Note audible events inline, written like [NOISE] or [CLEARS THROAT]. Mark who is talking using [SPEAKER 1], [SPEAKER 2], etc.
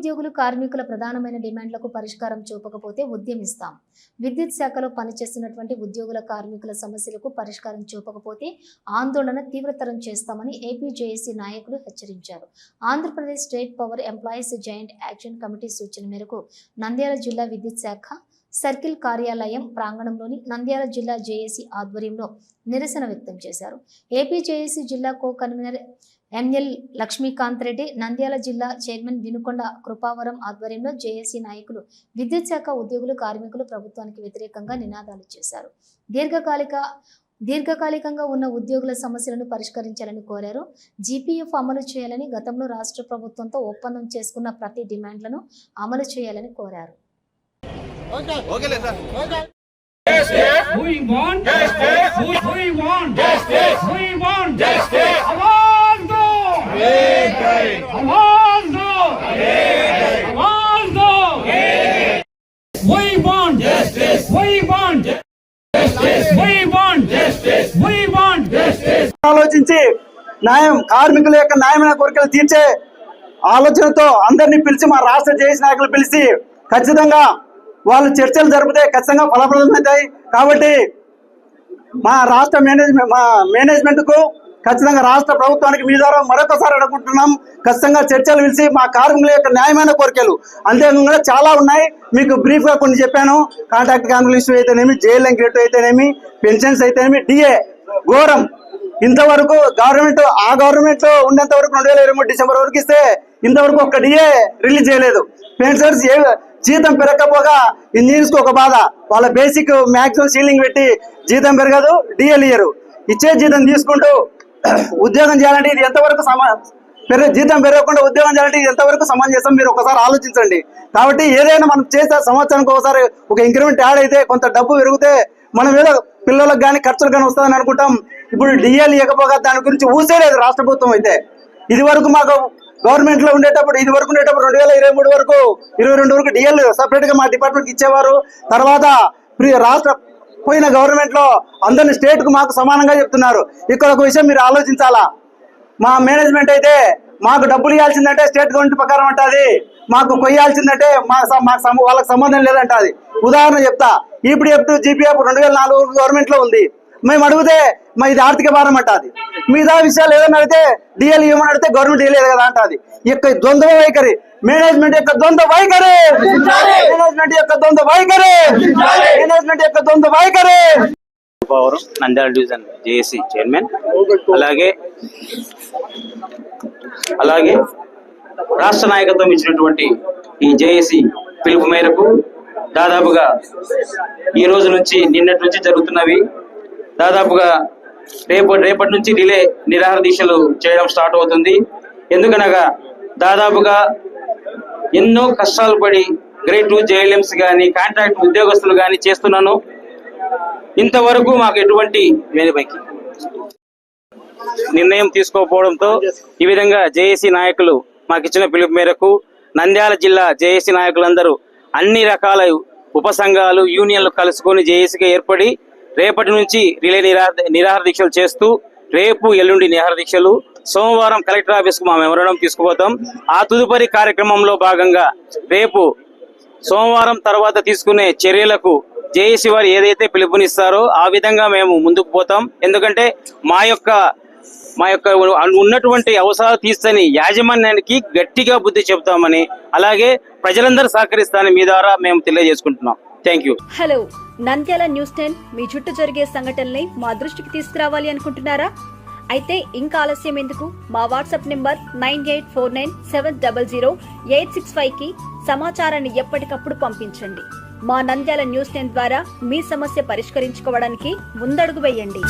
[SPEAKER 1] ఉద్యోగులు కార్మికుల ప్రధానమైన డిమాండ్లకు పరిష్కారం చూపకపోతే ఉద్యమిస్తాం. విద్యుత్ శాఖలో పనిచేస్తున్నటువంటి ఉద్యోగుల కార్మికుల సమస్యలకు పరిష్కారం చూపకపోతే ఆందోళన తీవ్రతరం చేస్తామని ఏపీ జేఏసీ నాయకులు హెచ్చరించారు. Andhra Pradesh state power employees joint action committee సూచన మేరకు నంద్యాల జిల్లా విద్యుత్ శాఖ సర్కిల్ కార్యాలయం ప్రాంగణంలోని నంద్యాల జిల్లా జేఏసీ ఆధ్వర్యంలో నిరసన వ్యక్తం చేశారు. ఏపీ జేఏసీ జిల్లా co convener ML Lakshmikant Reddy Nandyal జిల్లా చైర్మన్ వినుకొండ కృపావరం ఆధ్వర్యంలో జేఏసీ నాయకులు విద్యుత్ శాఖ ఉద్యోగులు కార్మికులు ప్రభుత్వానికి వ్యతిరేకంగా నినాదాలు చేశారు. దీర్ఘకాలిక దీర్ఘకాలికంగా ఉన్న ఉద్యోగుల సమస్యలను పరిష్కరించాలని కోరారు. జీపీఎఫ్ అమలు చేయాలని గతంలో రాష్ట్ర ప్రభుత్వంతో ఒప్పందం చేసుకున్న ప్రతి డిమాండ్లను అమలు చేయాలని కోరారు.
[SPEAKER 2] We want justice. We, we want. Justice. We want justice.
[SPEAKER 3] ఆలోచించి న్యాయం కార్మికుల యొక్క న్యాయమైన కోరికలు తీర్చే ఆలోచనతో అందరినీ పిలిచి మా రాష్ట్ర జేఏసీ నాయకులు పిలిచి ఖచ్చితంగా వాళ్ళు చర్చలు జరిపితే ఖచ్చితంగా ఫలప్రదమవుతాయి కాబట్టి మా రాష్ట్ర మేనేజ్మెంట్ మా మేనేజ్మెంట్కు ఖచ్చితంగా రాష్ట్ర ప్రభుత్వానికి మీ ద్వారా మరొకసారి అడుగుతున్నాం. ఖచ్చితంగా చర్చలు పిలిచి మా కార్మికుల యొక్క న్యాయమైన కోరికలు అంతేకాకుండా చాలా ఉన్నాయి. మీకు బ్రీఫ్గా కొన్ని చెప్పాను. కాంట్రాక్ట్ కార్మికుల ఇష్యూ అయితేనేమి జైల్ రేటు అయితేనేమి పెన్షన్స్ అయితేనేమి డిఏ ఘోరం. ఇంతవరకు గవర్నమెంట్ ఆ గవర్నమెంట్లో వరకు రెండు వేల ఇరవై మూడు డిసెంబర్ వరకు ఇస్తే ఇంతవరకు ఒక్క డిఏ రిలీజ్ చేయలేదు. పెన్షనర్స్ ఏ జీతం పెరగకపోగా ఇంజనీర్స్కు ఒక బాధ. వాళ్ళ బేసిక్ మాక్సిమం సీలింగ్ పెట్టి జీతం పెరగదు డిఏలు ఇయ్యరు ఇచ్చే జీతం తీసుకుంటూ [CLEARS THROAT] ఉద్యోగం చేయాలంటే ఇది ఎంతవరకు సమా పెరగ జీతం పెరగకుండా ఉద్యోగం చేయాలంటే ఇది ఎంతవరకు సమంజసం? మీరు ఒకసారి ఆలోచించండి. కాబట్టి ఏదైనా మనం చేసే సంవత్సరానికి ఒకసారి ఒక ఇంక్రిమెంట్ యాడ్ అయితే కొంత డబ్బు పెరిగితే మనం ఏదో పిల్లలకు కానీ ఖర్చులు కానీ వస్తుందని అనుకుంటాం. ఇప్పుడు డిఎల్ ఇవ్వకపోగా దాని గురించి ఊసేలేదు రాష్ట్ర ప్రభుత్వం అయితే. ఇది వరకు మాకు గవర్నమెంట్లో ఉండేటప్పుడు ఇది వరకు ఉండేటప్పుడు రెండు వేల ఇరవై మూడు వరకు ఇరవై రెండు వరకు డిఎల్ సపరేట్గా మా డిపార్ట్మెంట్ ఇచ్చేవారు. తర్వాత రాష్ట్ర పోయిన గవర్నమెంట్లో అందరిని స్టేట్కు మాకు సమానంగా చెప్తున్నారు. ఇక్కడ ఒక విషయం మీరు ఆలోచించాలా? మా మేనేజ్మెంట్ అయితే మాకు డబ్బులు ఇవ్వాల్సిందంటే స్టేట్ గవర్నమెంట్ ప్రకారం అంటది. మాకు కొయ్యాల్సిందంటే మా స- మాకు వాళ్ళకి సంబంధం లేదంటది. ఉదాహరణ చెప్తా. ఇప్పుడు చెప్తూ జీపీఎఫ్ రెండు వేల నాలుగు గవర్నమెంట్లో ఉంది. మేము అడిగితే మా ఇది ఆర్థిక భారం అంటది. మిగతా విషయాలు ఏదైనా అడిగితే డిఎల్ ఇవ్వమని అడిగితే గవర్నమెంట్ ఇవ్వలేదు కదా అంటది. యొక్క ద్వంద్వ వైఖరి. మేనేజ్మెంట్ యొక్క ద్వంద్వ వైఖరి. మేనేజ్మెంట్ యొక్క ద్వంద్వ వైఖరి. మేనేజ్మెంట్ యొక్క ద్వంద్వ వైఖరి.
[SPEAKER 4] Nandyal division JAC chairman. అలాగే అలాగే రాష్ట్ర నాయకత్వం ఇచ్చినటువంటి ఈ జేఏసీ పిలుపు మేరకు దాదాపుగా ఈ రోజు నుంచి నిన్నటి నుంచి జరుగుతున్నవి. దాదాపుగా రేపు రేపటి నుంచి రిలే నిరాహార దీక్షలు చేయడం స్టార్ట్ అవుతుంది. ఎందుకనగా దాదాపుగా ఎన్నో కష్టాలు పడి గ్రేడ్ టూ జేఎల్ఎంస్ కానీ కాంట్రాక్ట్ ఉద్యోగస్తులు కానీ చేస్తున్నాను. ఇంతవరకు మాకు ఎటువంటి వేదిపైకి నిర్ణయం తీసుకోకపోవడంతో ఈ విధంగా జేఏసీ నాయకులు మాకు ఇచ్చిన పిలుపు మేరకు నంద్యాల జిల్లా జేఏసీ నాయకులందరూ అన్ని రకాల ఉపసంఘాలు యూనియన్లు కలుసుకొని జేఏసీగా ఏర్పడి రేపటి నుంచి రిలే నిరాహార దీక్షలు చేస్తూ రేపు ఎల్లుండి నిరాహార దీక్షలు. సోమవారం కలెక్టర్ ఆఫీస్కు మా మెమరణం తీసుకుపోతాం. ఆ తదుపరి కార్యక్రమంలో భాగంగా రేపు సోమవారం తర్వాత తీసుకునే చర్యలకు జేఏసీ వారు ఏదైతే పిలుపునిస్తారో ఆ విధంగా మేము ముందుకు పోతాం. ఎందుకంటే మా యొక్క మా యొక్క ఉన్నటువంటి అవసరాలు తీస్తని యాజమాన్యానికి గట్టిగా బుద్ధి చెబుతామని అలాగే ప్రజలందరూ సహకరిస్తారని మీ ద్వారా మేము తెలియజేసుకుంటున్నాం. Thank you
[SPEAKER 5] hello Nandyal news ten మీ చుట్టూ జరిగే సంఘటనల్ని మా దృష్టికి తీసుకురావాలి అనుకుంటున్నారా? అయితే ఇంకా ఆలస్యం ఎందుకు? మా WhatsApp number nine eight four nine seven double zero eight six ఫైవ్కి సమాచారాన్ని ఎప్పటికప్పుడు పంపించండి. మా నంద్యాల న్యూస్ టెన్ ద్వారా మీ సమస్య పరిష్కరించుకోవడానికి ముందడుగు వేయండి.